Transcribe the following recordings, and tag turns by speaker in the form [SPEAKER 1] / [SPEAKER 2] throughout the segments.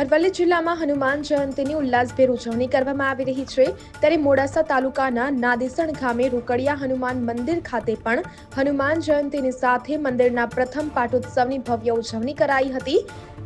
[SPEAKER 1] અરવલ્લી જિલ્લામાં હનુમાન જયંતીની ઉલ્લાસભેર ઉજવણી કરવામાં આવી રહી છે. ત્યારે મોડાસા તાલુકાના નાદેસણ ગામે રોકડિયા હનુમાન મંદિર ખાતે પણ હનુમાન જયંતીની સાથે મંદિરના પ્રથમ પાટોત્સવની ભવ્ય ઉજવણી કરાઈ હતી.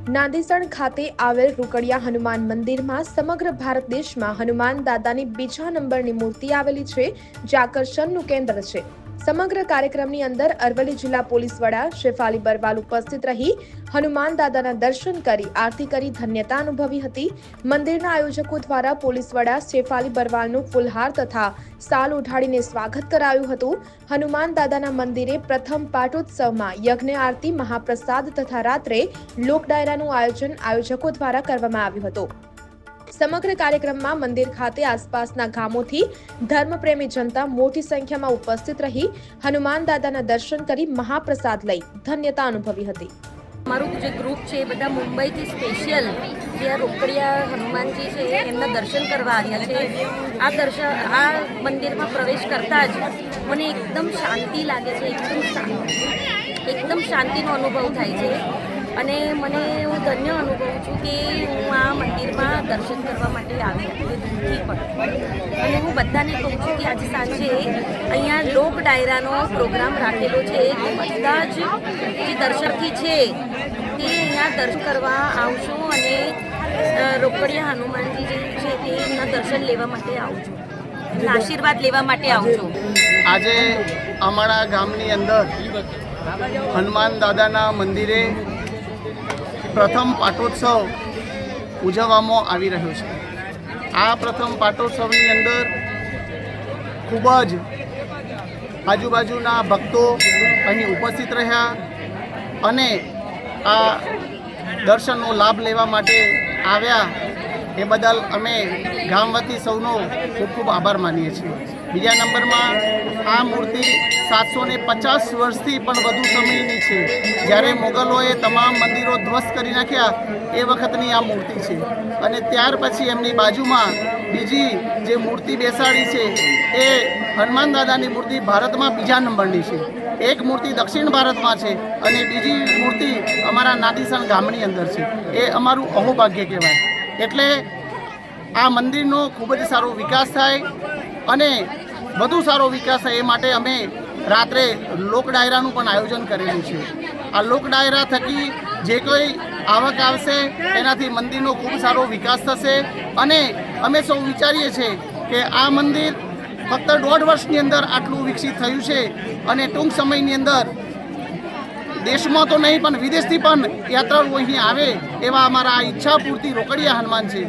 [SPEAKER 1] નાદેસણ ખાતે આવેલ રોકડિયા હનુમાન મંદિરમાં સમગ્ર ભારત દેશમાં હનુમાન દાદાની બીજા નંબરની મૂર્તિ આવેલી છે. જે આકર્ષણનું કેન્દ્ર છે. સમગ્ર કાર્યક્રમની અંદર અરવલ્લી જિલ્લા પોલીસ વડા શેફાલી બરવાલ ઉપસ્થિત રહી, હનુમાન દાદાના દર્શન કરી, આરતી કરી, ધન્યતા અનુભવી હતી. મંદિરના આયોજકો દ્વારા પોલીસ વડા શેફાલી બરવાલનું ફુલહાર તથા સાલ ઉઠાડીને સ્વાગત કરાયું હતું. હનુમાન દાદાના મંદિરે પ્રથમ પાટોત્સવમાં યજ્ઞ, આરતી, મહાપ્રસાદ તથા રાત્રે લોક ડાયરાનું આયોજન આયોજકો દ્વારા કરવામાં આવ્યું હતું. સમગ્ર કાર્યક્રમમાં મંદિર ખાતે આસપાસના ગામોથી ધર્મપ્રેમી જનતા મોટી સંખ્યામાં ઉપસ્થિત રહી હનુમાન દાદાના દર્શન કરી મહાપ્રસાદ લઈ ધન્યતા અનુભવી હતી.
[SPEAKER 2] અમારું જે ગ્રુપ છે એ બધા મુંબઈથી સ્પેશિયલ જે રોકડિયા હનુમાનજી છે એમના દર્શન કરવા આવ્યા છે. આ દર્શન આ મંદિરમાં પ્રવેશ કરતાં જ મને એકદમ શાંતિ લાગે છે, એકદમ એકદમ શાંતિનો અનુભવ થાય છે. અને મને હું ધન્ય અનુભવું છું કે હું આ મંદિરમાં દર્શન કરવા માટે આવી હતી પણ. અને હું બધાને કહું છું કે આજે સાંજે અહીંયા લોક ડાયરાનો પ્રોગ્રામ રાખેલો છે બધા જ જે દર્શનાર્થી છે તે અહીંયા દર્શન કરવા આવશો અને રોકડિયા હનુમાનજી જે છે તે એમના દર્શન લેવા માટે આવજો. છું આશીર્વાદ લેવા માટે આવજો.
[SPEAKER 3] આજે અમારા ગામની અંદર હનુમાન દાદાના મંદિરે પ્રથમ પાટોત્સવ ઉજવવામાં આવી રહ્યો છે. આ પ્રથમ પાટોત્સવની અંદર ખૂબ જ આજુબાજુના ભક્તો અહીં ઉપસ્થિત રહ્યા અને આ દર્શનનો લાભ લેવા માટે આવ્યા એ બદલ અમે ગામ વતી સૌનો ખૂબ ખૂબ આભાર માનીએ છીએ. બીજા નંબરમાં આ મૂર્તિ સાતસો ને પચાસ વર્ષથી પણ વધુ સમયની છે. જ્યારે મોગલોએ તમામ મંદિરો ધ્વસ્ત કરી નાખ્યા, એ વખતની આ મૂર્તિ છે. અને ત્યાર પછી એમની બાજુમાં બીજી જે મૂર્તિ બેસાડી છે, એ હનુમાન દાદાની મૂર્તિ ભારતમાં બીજા નંબરની છે. એક મૂર્તિ દક્ષિણ ભારતમાં છે અને બીજી મૂર્તિ અમારા નાદીસણ ગામની અંદર છે. એ અમારું અહોભાગ્ય કહેવાય. એટલે આ મંદિરનો ખૂબ જ સારો વિકાસ થાય અને વધુ સારો વિકાસ થાય એ માટે અમે રાત્રે લોક ડાયરાનું પણ આયોજન કરેલું છે. આ લોક ડાયરા થકી જે કોઈ આવક આવશે, એનાથી મંદિરનો ખૂબ સારો વિકાસ થશે. અને અમે સૌ વિચારીએ છીએ કે આ મંદિર ફક્ત દોઢ વર્ષની અંદર આટલું વિકસિત થયું છે અને ટૂંક સમયની અંદર દેશમાં તો નહીં, પણ વિદેશથી પણ યાત્રાળુઓ અહીં આવે એવા અમારા ઈચ્છા પૂરતી રોકડિયા હનુમાન છે